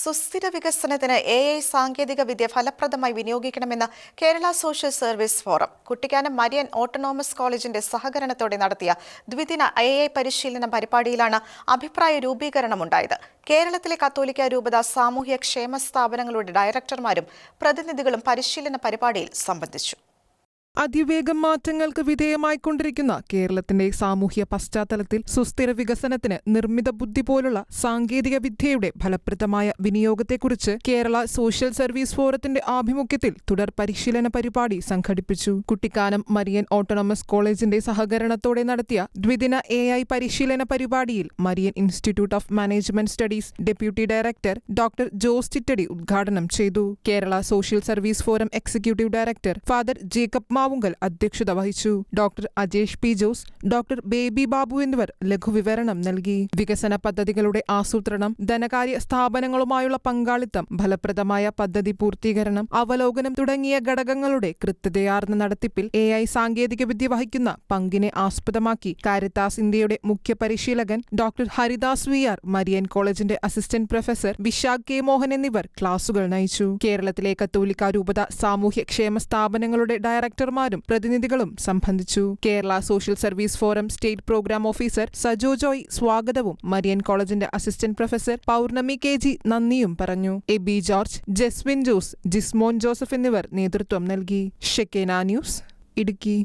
സുസ്ഥിര വികസനത്തിന് A I സാങ്കേതിക വിദ്യ ഫലപ്രദമായി വിനിയോഗിക്കണമെന്ന് Kerala social service forum. Kuttikkanam Marian autonomous കോളേജിന്റെ സഹകരണത്തോടെ നടത്തിയ ദ്വിദിന എ ഐ പരിശീലന പരിപാടിയിലാണ് അഭിപ്രായ രൂപീകരണമുണ്ടായത്. കേരളത്തിലെ കത്തോലിക്ക രൂപത സാമൂഹ്യ ക്ഷേമ സ്ഥാപനങ്ങളുടെ ഡയറക്ടർമാരും പ്രതിനിധികളും പരിശീലന പരിപാടിയിൽ സംബന്ധിച്ചു. അതിവേഗം മാറ്റങ്ങൾക്ക് വിധേയമായിക്കൊണ്ടിരിക്കുന്ന കേരളത്തിന്റെ സാമൂഹ്യ പശ്ചാത്തലത്തിൽ സുസ്ഥിര വികസനത്തിന് നിർമ്മിത ബുദ്ധി പോലുള്ള സാങ്കേതിക വിദ്യയുടെ ഫലപ്രദമായ വിനിയോഗത്തെക്കുറിച്ച് കേരള സോഷ്യൽ സർവീസ് ഫോറത്തിന്റെ ആഭിമുഖ്യത്തിൽ തുടർ പരിശീലന പരിപാടി സംഘടിപ്പിച്ചു. കുട്ടിക്കാനം മരിയൻ ഓട്ടോണമസ് കോളേജിന്റെ സഹകരണത്തോടെ നടത്തിയ ദ്വിദിന എ ഐ പരിശീലന പരിപാടിയിൽ Marian institute of management studies deputy director doctor Jose Chittady ഉദ്ഘാടനം ചെയ്തു. Kerala social service forum executive director father Jacob Mavunkal അധ്യക്ഷത വഹിച്ചു. Doctor Ajesh P Jose doctor Baby Babu എന്നിവർ ലഘുവിവരണം നൽകി. വികസന പദ്ധതികളുടെ ആസൂത്രണം ധനകാര്യ സ്ഥാപനങ്ങളുമായുള്ള പങ്കാളിത്തം ഫലപ്രദമായ പദ്ധതി പൂർത്തീകരണം അവലോകനം തുടങ്ങിയ ഘടകങ്ങളുടെ കൃത്യതയാർന്ന നടത്തിപ്പിൽ എ ഐ സാങ്കേതികവിദ്യ വഹിക്കുന്ന പങ്കിനെ ആസ്പദമാക്കി. കാരിത്താസ് ഇന്ത്യയുടെ മുഖ്യ പരിശീലകൻ doctor Haridas V R Marian കോളേജിന്റെ assistant professor Vishakh K Mohan എന്നിവർ ക്ലാസുകൾ നയിച്ചു. കേരളത്തിലെ കത്തോലിക്ക രൂപത സാമൂഹ്യക്ഷേമ സ്ഥാപനങ്ങളുടെ സ്ഥാപനങ്ങളുടെ ഡയറക്ടർമാരും പ്രതിനിധികളും സംബന്ധിച്ചു. Kerala social service forum state program officer Sajo Joy സ്വാഗതവും മരിയൻ കോളേജിന്റെ assistant professor Pournami K G നന്ദിയും പറഞ്ഞു. എ ബി ജോർജ് ജസ്വിൻ ജോസ് ജിസ്മോൻ ജോസഫ് എന്നിവർ നേതൃത്വം നൽകി. ഷെക്കേന ന്യൂസ് ഇടുക്കി.